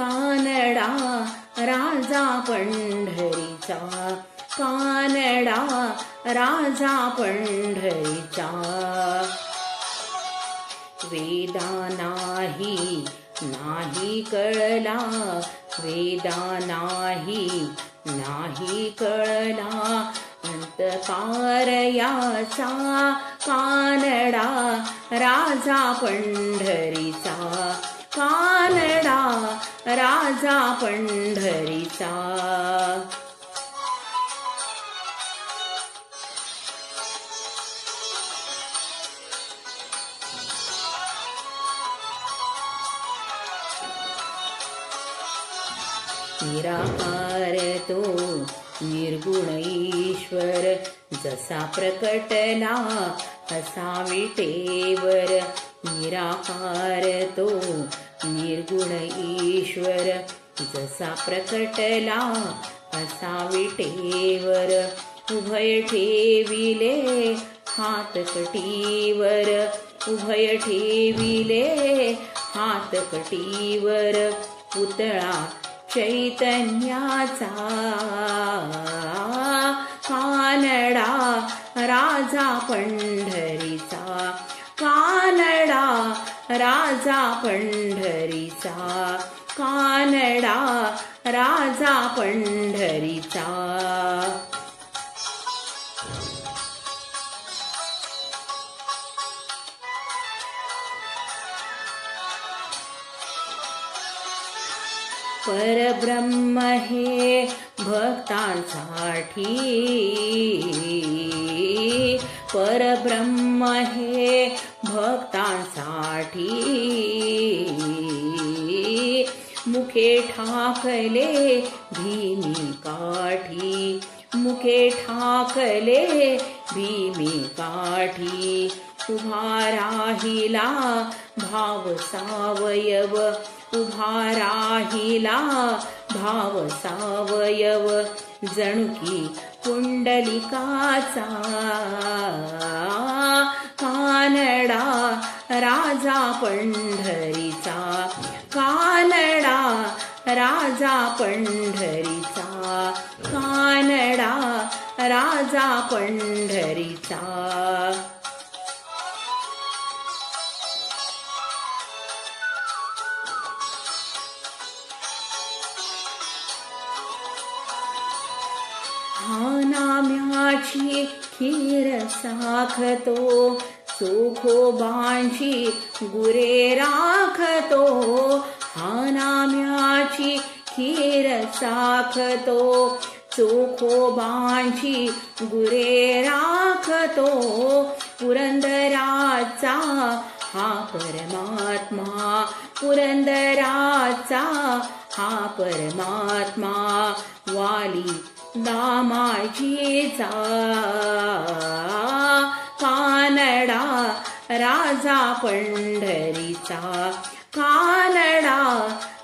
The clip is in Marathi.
कानडा राजा पंढरीचा. कानडा राजा पंढरीचा. वेदा नाही नाही कळला. वेदा नाही नाही कळला. अंतकार याचा कानडा राजा पंढरी राजा पंढरीचा. निराकार तो निर्गुण ईश्वर जसा प्रकटला असा विटेवर. निराकार तो निर्गुण ईश्वर जसा प्रकटला असा विटेवर उभय ठेविले हात कटीवर. उभय ठेविले हात कटीवर पुतळा चैतन्याचा. कानडा राजा पंढरीचा. कानडा राजा पंढरीचा. कानडा राजा पंढरीचा. परब्रह्म हे भक्तांसाठी. परब्रह्म हे भक्तांसाठी. मुखे ठाकले भीमी काठी। मुखे ठाकले भीमी काठी। उभा राहिला भाव सावयव। उभा राहिला भाव सावयव। जणुकी कुंडलिकाचा कानडा राजा पंढरीचा। कानडा राजा पंढरीचा. कानडा राजा पंढरीचा. हा नाम्याची खीर साखतो चोखोबांची गुरे राखतो. नाम्याची खीर साखतो चोखोबांची गुरे राखतो. पुरंदराचा हा परमात्मा पुरंदराचा हा परमात्मा वाली दामाजीचा कानडा राजा पंढरीचा का